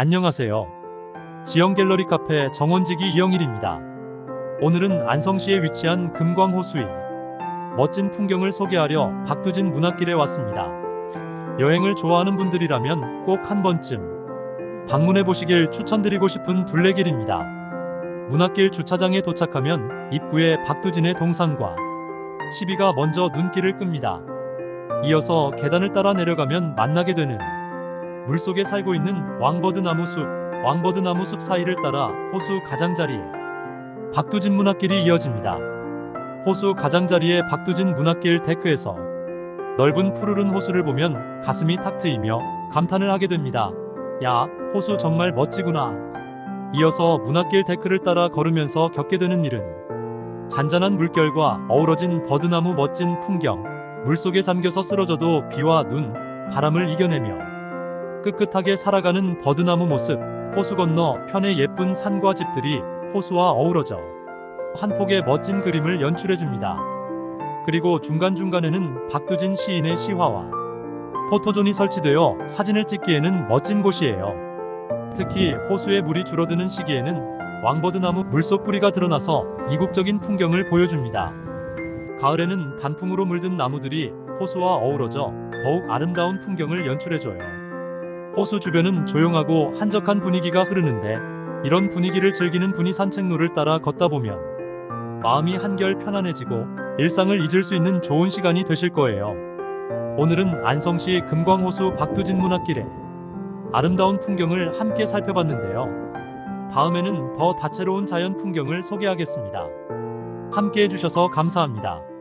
안녕하세요. 지영 갤러리 카페 정원지기 이영일입니다. 오늘은 안성시에 위치한 금광호수의 멋진 풍경을 소개하려 박두진 문학길에 왔습니다. 여행을 좋아하는 분들이라면 꼭 한 번쯤 방문해 보시길 추천드리고 싶은 둘레길입니다. 문학길 주차장에 도착하면 입구에 박두진의 동상과 시비가 먼저 눈길을 끕니다. 이어서 계단을 따라 내려가면 만나게 되는 물속에 살고 있는 왕버드나무 숲, 왕버드나무 숲 사이를 따라 호수 가장자리에 박두진 문학길이 이어집니다. 호수 가장자리의 박두진 문학길 데크에서 넓은 푸르른 호수를 보면 가슴이 탁 트이며 감탄을 하게 됩니다. 야, 호수 정말 멋지구나. 이어서 문학길 데크를 따라 걸으면서 겪게 되는 일은 잔잔한 물결과 어우러진 버드나무 멋진 풍경, 물속에 잠겨서 쓰러져도 비와 눈, 바람을 이겨내며 끗끗하게 살아가는 버드나무 모습, 호수 건너 편의 예쁜 산과 집들이 호수와 어우러져 한 폭의 멋진 그림을 연출해줍니다. 그리고 중간중간에는 박두진 시인의 시화와 포토존이 설치되어 사진을 찍기에는 멋진 곳이에요. 특히 호수의 물이 줄어드는 시기에는 왕버드나무 물속 뿌리가 드러나서 이국적인 풍경을 보여줍니다. 가을에는 단풍으로 물든 나무들이 호수와 어우러져 더욱 아름다운 풍경을 연출해줘요. 호수 주변은 조용하고 한적한 분위기가 흐르는데 이런 분위기를 즐기는 분이 산책로를 따라 걷다 보면 마음이 한결 편안해지고 일상을 잊을 수 있는 좋은 시간이 되실 거예요. 오늘은 안성시 금광호수 박두진 문학길에 아름다운 풍경을 함께 살펴봤는데요. 다음에는 더 다채로운 자연 풍경을 소개하겠습니다. 함께 해주셔서 감사합니다.